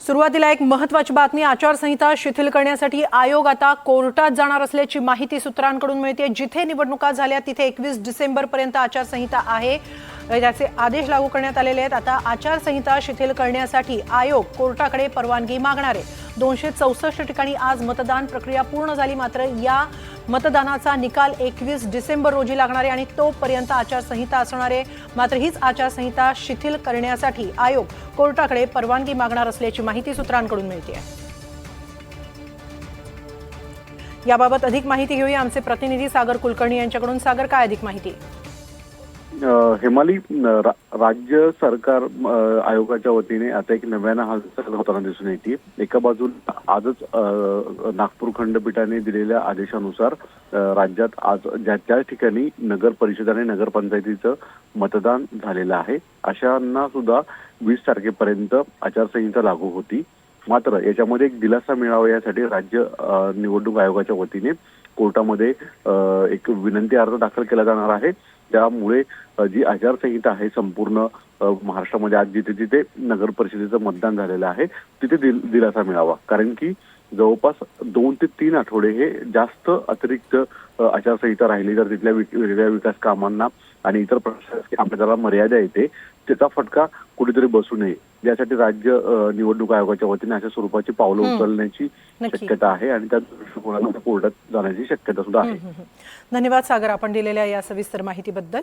सुरुवातीला एक महत्वाची बातमी आचारसंहिता शिथिल करण्यासाठी आयोग आता कोर्टात जाणार असल्याची माहिती सूत्रांकडून मिळते जिथे निवडणुका झाल्या तिथे एकवीस डिसेंबर पर्यंत आचारसंहिता आहे. त्याचे आदेश लागू करण्यात आलेले आहेत. आता आचारसंहिता शिथिल करण्यासाठी आयोग कोर्टाकडे परवानगी मागणार आहे. दोनशे चौसष्ट ठिकाणी आज मतदान प्रक्रिया पूर्ण झाली. मात्र या मतदानाचा निकाल एकवीस डिसेंबर रोजी लागणार आहे आणि तोपर्यंत आचारसंहिता असणार आहे. मात्र हीच आचारसंहिता शिथिल करण्यासाठी आयोग कोर्टाकडे परवानगी मागणार असल्याची माहिती सूत्रांकडून मिळते आहे. याबाबत अधिक माहिती घेऊया. आमचे प्रतिनिधी सागर कुलकर्णी यांच्याकडून. सागर काय अधिक माहिती? आहे हेमाली रा- राज्य सरकार आयोगाच्या वतीने आता एक नव्यानं हालचाल होताना दिसून येते. एका बाजूला आजच नागपूर खंडपीठाने दिलेल्या आदेशानुसार राज्यात आज ज्या त्या ठिकाणी नगर परिषद आणि नगरपंचायतीचं मतदान झालेलं आहे अशांना सुद्धा वीस तारखेपर्यंत आचारसंहिता लागू होती. मात्र याच्यामध्ये एक दिलासा मिळावा यासाठी राज्य निवडणूक आयोगाच्या वतीने कोर्टामध्ये एक विनंती अर्ज दाखल केला जाणार आहे. त्यामुळे जी आचारसंहिता आहे संपूर्ण महाराष्ट्रामध्ये आज जिथे जिथे नगर परिषदेचं मतदान झालेलं आहे तिथे दिल- दिलासा मिळावा. कारण की जवळपास दोन ते तीन आठवडे हे जास्त अतिरिक्त आचारसंहिता राहिली. तर तिथल्या वेगवेगळ्या विकास कामांना आणि इतर प्रशासकीय आपल्याला मर्यादा येते त्याचा फटका कुठेतरी बसू नये यासाठी राज्य निवडणूक आयोगाच्या वतीने अशा स्वरूपाची पावलं. उचलण्याची. शक्यता आहे आणि त्या दृष्टिकोनातून कोर्टात जाण्याची शक्यता सुद्धा आहे धन्यवाद सागर आपण दिलेल्या या सविस्तर माहितीबद्दल